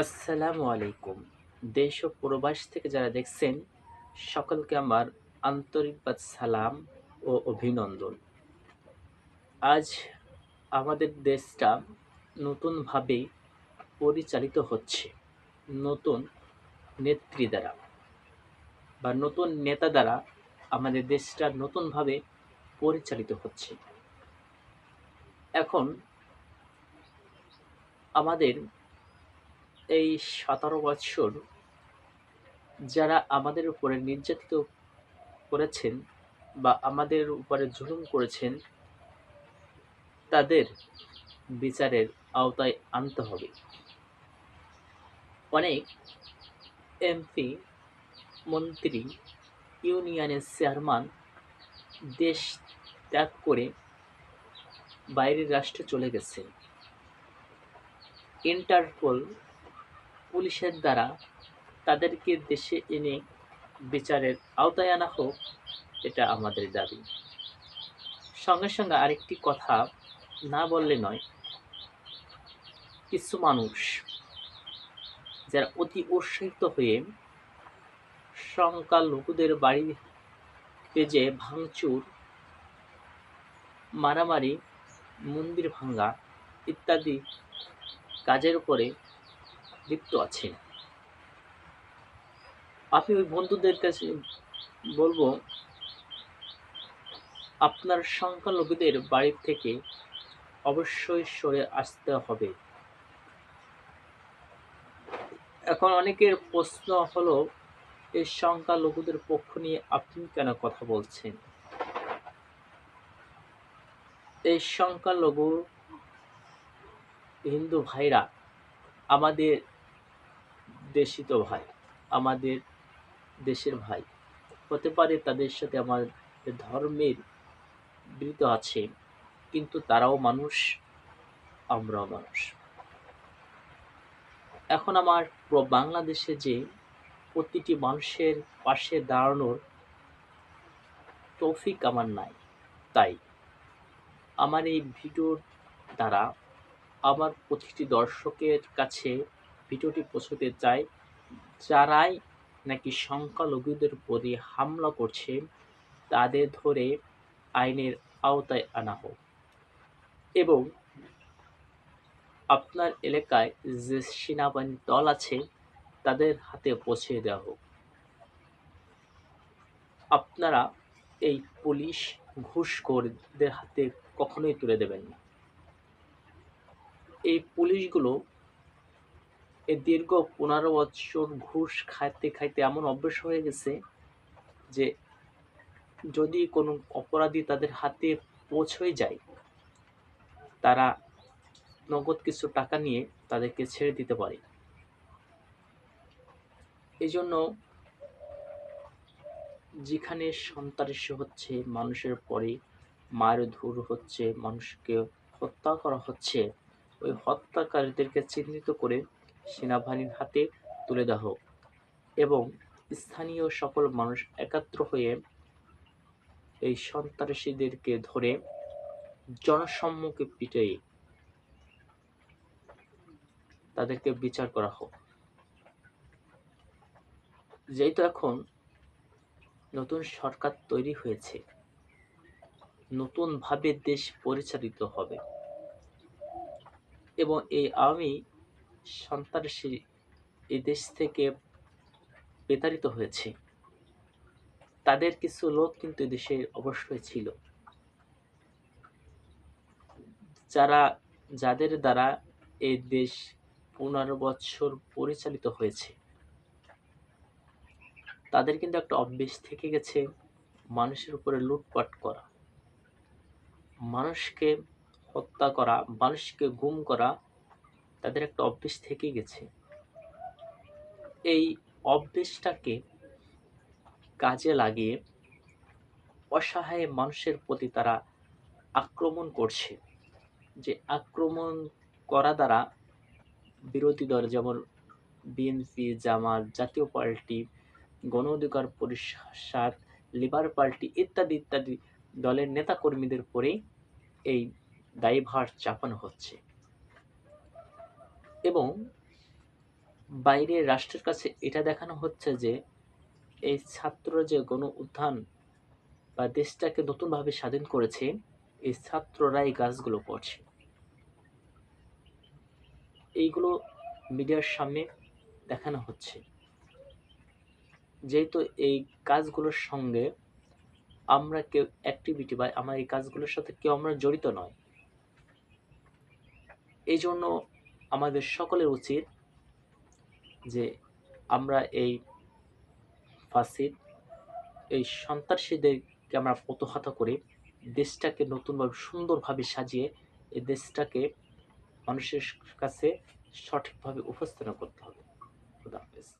আসসালামু আলাইকুম। দেশ ও প্রবাস থেকে যারা দেখছেন, সকলকে আমার আন্তরিকবাদ সালাম ও অভিনন্দন। আজ আমাদের দেশটা নতুনভাবে পরিচালিত হচ্ছে নতুন নেত্রী দ্বারা বা নতুন নেতা দ্বারা আমাদের দেশটা নতুনভাবে পরিচালিত হচ্ছে। এখন আমাদের এই সতেরো বৎসর যারা আমাদের উপরে নির্যাতিত করেছেন বা আমাদের উপরে জুলুম করেছেন, তাদের বিচারের আওতায় আনতে হবে। অনেক এমপি, মন্ত্রী, ইউনিয়নের চেয়ারম্যান দেশ ত্যাগ করে বাইরের রাষ্ট্রে চলে গেছে ইন্টারপোল পুলিশের দ্বারা তাদেরকে দেশে এনে বিচারের আওতায় আনা হোক, এটা আমাদের দাবি। সঙ্গে সঙ্গে আরেকটি কথা না বললে নয়, কিছু মানুষ যারা অতি উৎসাহিত হয়ে সংখ্যালঘুদের বাড়িতে যে ভাঙচুর, মারামারি, মন্দির ভাঙ্গা ইত্যাদি কাজের উপরে লিপ্ত আছেন আপনি ওই বন্ধুদের কাছে বলব, আপনার সংখ্যালঘুদের বাড়ি থেকে অবশ্যই সরে আসতে হবে। এখন অনেকের প্রশ্ন হলো, এই সংখ্যালঘুদের পক্ষ নিয়ে আপনি কেন কথা বলছেন? এই সংখ্যালঘু হিন্দু ভাইরা আমাদের দেশিত ভাই, আমাদের দেশের ভাই। হতে পারে তাদের সাথে আমার ধর্মের বিরত আছে, কিন্তু তারাও মানুষ, আমরাও মানুষ। এখন আমার বাংলাদেশে যে প্রতিটি মানুষের পাশে দাঁড়ানোর তৌফিক আমার নাই, তাই আমার এই ভিডিওর দ্বারা আমার প্রতিটি দর্শকের কাছে ভিডিওটি পৌঁছতে চাই। যারাই নাকি সংখ্যালঘুদের উপরে হামলা করছে, তাদের ধরে আইনের আওতায় আনা হোক। এবং আপনার এলাকায় যে সেনাবাহিনী দল আছে, তাদের হাতে পৌঁছে দেওয়া হোক। আপনারা এই পুলিশ ঘুষখোরদের হাতে কখনোই তুলে দেবেন না। এই পুলিশগুলো এই দীর্ঘ পনেরো বছর ঘুষ খাইতে খাইতে এমন অভ্যেস হয়ে গেছে যে যদি কোনো অপরাধী তাদের হাতে পৌঁছই যায়, তারা নগদ কিছু টাকা নিয়ে তাদেরকে ছেড়ে দিতে পারে। এই জন্য যেখানে সন্ত্রাসী হচ্ছে, মানুষের পরে মারধর হচ্ছে, মানুষকে হত্যা করা হচ্ছে, ওই হত্যাকারীদেরকে চিহ্নিত করে সেনাবাহিনীর হাতে তুলে দেওয়া হোক এবং স্থানীয় সকল মানুষ একাত্র হয়ে এই সন্ত্রাসীদেরকে ধরে জনসম্মুখে পিটে তাদেরকে বিচার করা হোক। যেহেতু এখন নতুন সরকার তৈরি হয়েছে, নতুনভাবে দেশ পরিচালিত হবে এবং এই আওয়ামী সন্ত্রাসী এই দেশ থেকে বিতাড়িত হয়েছে। তাদের কিছু লোক কিন্তু দেশে অবশ্যই ছিল। যারা, যাদের দ্বারা এই দেশ পনেরো বছর পরিচালিত হয়েছে। তাদের কিন্তু একটা অভ্যেস থেকে গেছে মানুষের উপরে লুটপাট করা। মানুষকে হত্যা করা, মানুষকে গুম করা তাদের একটা অভ্যেস থেকে গেছে। এই অভ্যেসটাকে কাজে লাগিয়ে অসহায় মানুষের প্রতি তারা আক্রমণ করছে। যে আক্রমণ করা দ্বারা বিরোধী দল যেমন বিএনপি জামাত, জাতীয় পার্টি, গণ অধিকার পরিষদ লিবার পার্টি ইত্যাদি ইত্যাদি দলের নেতাকর্মীদের পরেই এই দায়ভার চাপানো হচ্ছে। এবং বাইরের রাষ্ট্রের কাছে এটা দেখানো হচ্ছে যে এই ছাত্ররা যে গণ উত্থান বা দেশটাকে নতুনভাবে স্বাধীন করেছে, এই ছাত্ররাই গাছগুলো করছে। এইগুলো মিডিয়ার সামনে দেখানো হচ্ছে। যেহেতু এই কাজগুলোর সঙ্গে আমরা কেউ অ্যাক্টিভিটি বা আমার এই কাজগুলোর সাথে কেউ আমরা জড়িত নয় এই জন্য আমাদের সকলের উচিত যে আমরা এই ফাসিদ, এই সন্ত্রাসীদেরকে আমরা প্রতহত করে, দেশটাকে নতুনভাবে সুন্দরভাবে সাজিয়ে এই দেশটাকে মানুষের কাছে সঠিকভাবে উপস্থাপনা করতে হবে। খুদা হাফেজ।